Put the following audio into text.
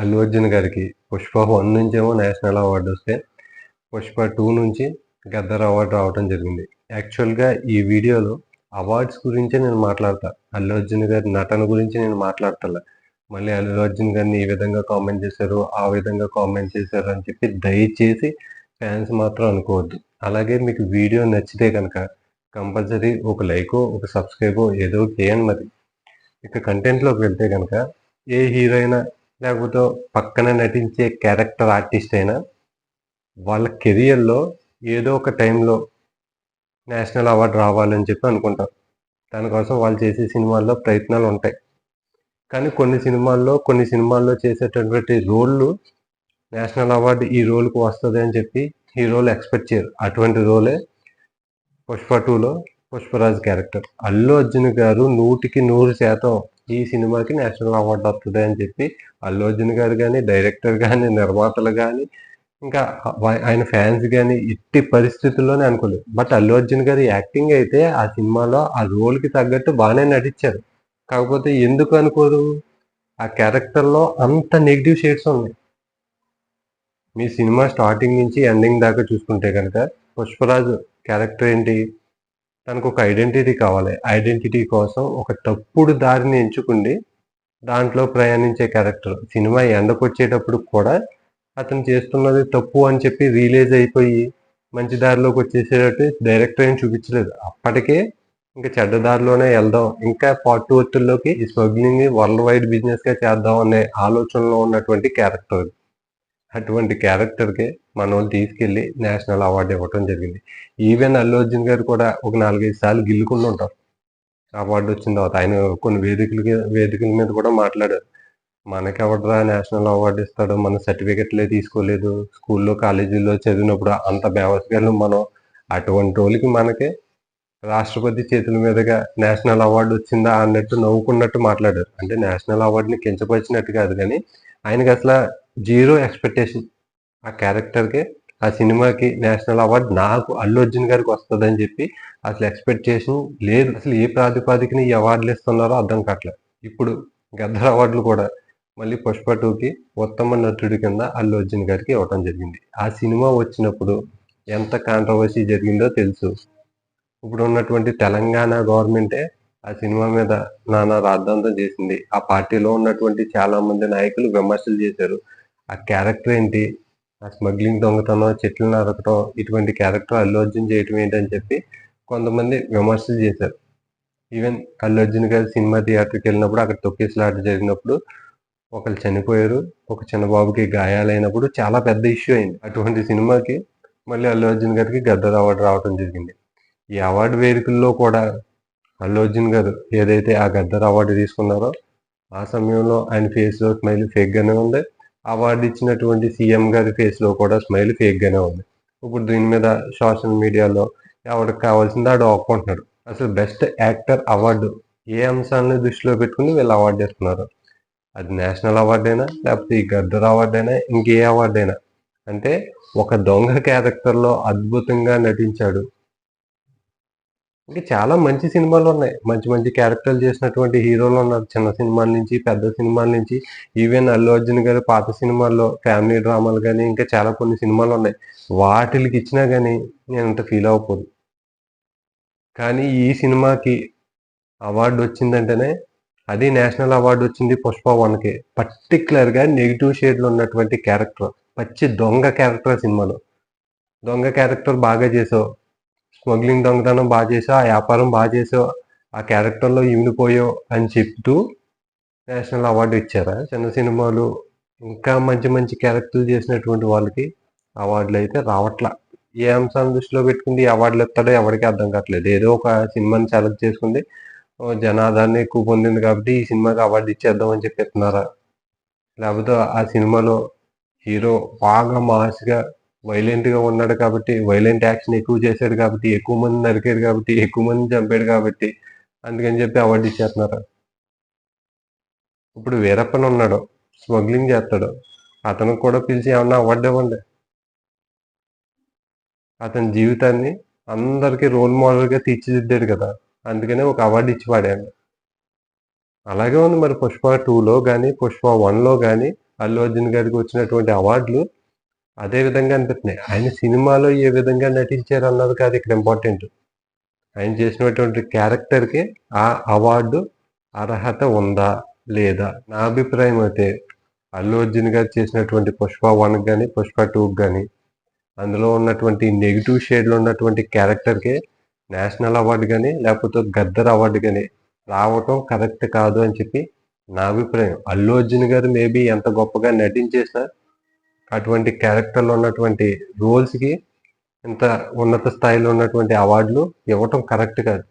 అల్లు అర్జున్ గారికి పుష్ప వన్ నుంచేమో national award వస్తే పుష్ప టూ నుంచి గద్దర్ అవార్డు రావడం జరిగింది. యాక్చువల్గా ఈ వీడియోలో అవార్డ్స్ గురించే నేను మాట్లాడతా. అల్లు అర్జున్ గారి నటన గురించి నేను మాట్లాడతా మళ్ళీ అల్లు అర్జున్ గారిని ఈ విధంగా కామెంట్ చేశారు ఆ విధంగా కామెంట్ చేశారు అని చెప్పి దయచేసి ఫ్యాన్స్ మాత్రం అనుకోవద్దు. అలాగే మీకు వీడియో నచ్చితే కనుక కంపల్సరీ ఒక లైకో ఒక సబ్స్క్రైబో ఏదో చేయండి మరి. ఇక కంటెంట్లోకి వెళ్తే కనుక ఏ హీరో అయినా లేకపోతే పక్కన నటించే క్యారెక్టర్ ఆర్టిస్ట్ అయినా వాళ్ళ కెరియర్లో ఏదో ఒక టైంలో నేషనల్ అవార్డు రావాలని చెప్పి అనుకుంటారు. దానికోసం వాళ్ళు చేసే సినిమాల్లో ప్రయత్నాలు ఉంటాయి. కానీ కొన్ని సినిమాల్లో కొన్ని సినిమాల్లో చేసేటటువంటి రోళ్ళు నేషనల్ అవార్డు ఈ రోల్కి వస్తుంది అని చెప్పి ఈ రోల్ ఎక్స్పెక్ట్ చేయరు. అటువంటి రోలే పుష్ప టూలో పుష్పరాజ్ క్యారెక్టర్. అల్లు అర్జున్ గారు నూటికి నూరు శాతం ఈ సినిమాకి నేషనల్ అవార్డు వస్తుంది అని చెప్పి అల్లు అర్జున్ గారు కానీ డైరెక్టర్ కానీ నిర్మాతలు కానీ ఇంకా ఆయన ఫ్యాన్స్ కానీ ఇట్టి పరిస్థితుల్లోనే అనుకోలేదు. బట్ అల్లు అర్జున్ గారి యాక్టింగ్ అయితే ఆ సినిమాలో ఆ రోల్కి తగ్గట్టు బాగానే నటించారు. కాకపోతే ఎందుకు అనుకోరు? ఆ క్యారెక్టర్లో అంత నెగిటివ్ షేడ్స్ ఉన్నాయి. మీ సినిమా స్టార్టింగ్ నుంచి ఎండింగ్ దాకా చూసుకుంటే కనుక పుష్పరాజు క్యారెక్టర్ ఏంటి? తనకు ఒక ఐడెంటిటీ కావాలి. ఐడెంటిటీ కోసం ఒక తప్పుడు దారిని ఎంచుకుండి దాంట్లో ప్రయాణించే క్యారెక్టర్ సినిమా ఎండకొచ్చేటప్పుడు కూడా అతను చేస్తున్నది తప్పు అని చెప్పి రిలీజ్ అయిపోయి మంచి దారిలోకి వచ్చేసేటట్టు డైరెక్టర్ ఏం చూపించలేదు. అప్పటికే ఇంకా చెడ్డ దారిలోనే వెళ్దాం. ఇంకా పాటు ఒత్తుల్లోకి ఈ స్మగ్లింగ్ వరల్డ్ వైడ్ బిజినెస్గా చేద్దాం అనే ఆలోచనలో ఉన్నటువంటి క్యారెక్టర్ అది. అటువంటి క్యారెక్టర్కి మన వాళ్ళు తీసుకెళ్ళి నేషనల్ అవార్డు ఇవ్వటం జరిగింది. ఈవెన్ అల్లు అర్జున్ గారు కూడా ఒక నాలుగైదు సార్లు గిల్లుకుండా ఉంటారు. అవార్డు వచ్చిన తర్వాత ఆయన కొన్ని వేదికలకి వేదికల మీద కూడా మాట్లాడారు. మనకి ఎవడరా నేషనల్ అవార్డు ఇస్తాడు మన సర్టిఫికెట్లే తీసుకోలేదు. స్కూల్లో కాలేజీల్లో చదివినప్పుడు అంత బేవసగాలు మనం అటువంటి వాళ్ళకి మనకి రాష్ట్రపతి చేతుల మీదుగా నేషనల్ అవార్డు వచ్చిందా అన్నట్టు నవ్వుకున్నట్టు మాట్లాడారు. అంటే నేషనల్ అవార్డుని కించపరిచినట్టు కాదు కానీ ఆయనకి అసలు జీరో ఎక్స్పెక్టేషన్. ఆ క్యారెక్టర్కి ఆ సినిమాకి నేషనల్ అవార్డు నాకు అల్లు అర్జున్ గారికి వస్తుందని చెప్పి అసలు ఎక్స్పెక్ట్ చేసి లేదు. అసలు ఏ ప్రాతిపాదికన ఈ అవార్డులు ఇస్తున్నారో అర్థం కావట్లేదు ఇప్పుడు గద్దర్ అవార్డులు కూడా మళ్ళీ పుష్ప టూకి ఉత్తమ నటుడి కింద అల్లు అర్జున్ గారికి ఇవ్వటం జరిగింది. ఆ సినిమా వచ్చినప్పుడు ఎంత కాంట్రవర్సీ జరిగిందో తెలుసు. ఇప్పుడు ఉన్నటువంటి తెలంగాణ గవర్నమెంటే ఆ సినిమా మీద నానా రాద్ధాంతం చేసింది. ఆ పార్టీలో ఉన్నటువంటి చాలా మంది నాయకులు విమర్శలు చేశారు. ఆ క్యారెక్టర్ ఏంటి? ఆ స్మగ్లింగ్ దొంగతనం చెట్లు నరకటం ఇటువంటి క్యారెక్టర్ అల్లు అర్జున్ చేయటం ఏంటని చెప్పి కొంతమంది విమర్శలు చేశారు. ఈవెన్ అల్లు అర్జున్ గారి సినిమా థియేటర్కి వెళ్ళినప్పుడు అక్కడ తొక్కేసలాట జరిగినప్పుడు ఒకరు చనిపోయారు ఒక చిన్న బాబుకి గాయాలైనప్పుడు చాలా పెద్ద ఇష్యూ అయింది. అటువంటి సినిమాకి మళ్ళీ అల్లు అర్జున్ గారికి గద్దర్ అవార్డు రావడం జరిగింది. ఈ అవార్డు వేదికల్లో కూడా అల్లు అర్జున్ గారు ఏదైతే ఆ గద్దర్ అవార్డు తీసుకున్నారో ఆ సమయంలో ఆయన ఫేస్లో స్మైల్ ఫేక్గానే ఉంది. అవార్డు ఇచ్చినటువంటి సీఎం గారి ఫేస్లో కూడా స్మైల్ ఫేక్గానే ఉంది. ఇప్పుడు దీని మీద సోషల్ మీడియాలో ఎవరికి కావాల్సింది ఆడు ఒప్పుకుంటున్నాడు. అసలు బెస్ట్ యాక్టర్ అవార్డు ఏ అంశాన్ని దృష్టిలో పెట్టుకుని వీళ్ళు అవార్డు చేస్తున్నారు? అది నేషనల్ అవార్డు అయినా లేకపోతే ఈ గద్దర్ అవార్డు అయినా ఇంకే అవార్డు అయినా అంటే ఒక దొంగ క్యారెక్టర్లో అద్భుతంగా నటించాడు ఇంకా చాలా మంచి సినిమాలు ఉన్నాయి. మంచి మంచి క్యారెక్టర్లు చేసినటువంటి హీరోలు ఉన్నారు. చిన్న సినిమాల నుంచి పెద్ద సినిమాల నుంచి. ఈవెన్ అల్లు అర్జున్ గారు పాత సినిమాల్లో ఫ్యామిలీ డ్రామాలు కానీ ఇంకా చాలా కొన్ని సినిమాలు ఉన్నాయి. వాటికి ఇచ్చినా కానీ నేను అంత ఫీల్ అవ్వకూడదు. కానీ ఈ సినిమాకి అవార్డు వచ్చిందంటేనే అది నేషనల్ అవార్డు వచ్చింది పుష్ప వన్కి. పర్టికులర్గా నెగిటివ్ షేడ్లో ఉన్నటువంటి క్యారెక్టర్. పచ్చి దొంగ క్యారెక్టర్ సినిమాలో. దొంగ క్యారెక్టర్ బాగా చేసావు. స్మగ్లింగ్ దొంగతనం బాగా చేసావు ఆ వ్యాపారం బాగా చేసావు ఆ క్యారెక్టర్లో ఇమిడిపోయావు అని చెప్తూ నేషనల్ అవార్డు ఇచ్చారా? చిన్న సినిమాలు ఇంకా మంచి మంచి క్యారెక్టర్లు చేసినటువంటి వాళ్ళకి అవార్డులు అయితే రావట్లా. ఏ అంశాన్ని దృష్టిలో పెట్టుకుంది ఈ అవార్డులు ఇస్తాడో ఎవరికి అర్థం కావట్లేదు. ఏదో ఒక సినిమాని సెలెక్ట్ చేసుకుంది జనాదాన్ని ఎక్కువ పొందింది కాబట్టి ఈ సినిమాకి అవార్డు ఇచ్చేద్దాం అని చెప్పి ఇస్తున్నారా లేకపోతే ఆ సినిమాలో హీరో బాగా మాస్గా వైలెంట్గా ఉన్నాడు కాబట్టి వైలెంట్ యాక్షన్ ఎక్కువ చేశాడు కాబట్టి ఎక్కువ మంది నరికాడు కాబట్టి ఎక్కువ మంది చంపాడు కాబట్టి అందుకని చెప్పి అవార్డు ఇచ్చేస్తున్నారు ఇప్పుడు వీరప్పన్ ఉన్నాడు స్మగ్లింగ్ చేస్తాడు. అతనికి కూడా పిలిచి ఏమన్నా అవార్డు ఇవ్వండి. అతని జీవితాన్ని అందరికీ రోల్ మోడల్గా తీర్చిదిద్దాడు కదా అందుకనే ఒక అవార్డు ఇచ్చి పాడాడు. అలాగే ఉంది మరి పుష్ప టూలో కానీ పుష్ప వన్లో కానీ అల్లు అర్జున్ గారికి వచ్చినటువంటి అవార్డులు అదే విధంగా అనిపిస్తున్నాయి. ఆయన సినిమాలో ఏ విధంగా నటించారు అన్నది కాదు ఇక్కడ ఇంపార్టెంట్ ఆయన చేసినటువంటి క్యారెక్టర్కి ఆ అవార్డు అర్హత ఉందా? లేదా? నా అభిప్రాయం అయితే అల్లు అర్జున్ గారు చేసినటువంటి పుష్ప వన్ కానీ పుష్ప టూకి కానీ అందులో ఉన్నటువంటి నెగిటివ్ షేడ్లో ఉన్నటువంటి క్యారెక్టర్కి నేషనల్ అవార్డు కానీ లేకపోతే గద్దర్ అవార్డు కానీ రావటం కరెక్ట్ కాదు అని చెప్పి నా అభిప్రాయం. అల్లు అర్జున్ గారు మేబీ ఎంత గొప్పగా నటించేసినా అటువంటి క్యారెక్టర్లో ఉన్నటువంటి రోల్స్కి ఇంత ఉన్నత స్థాయిలో ఉన్నటువంటి అవార్డులు ఇవ్వటం కరెక్ట్ కాదు.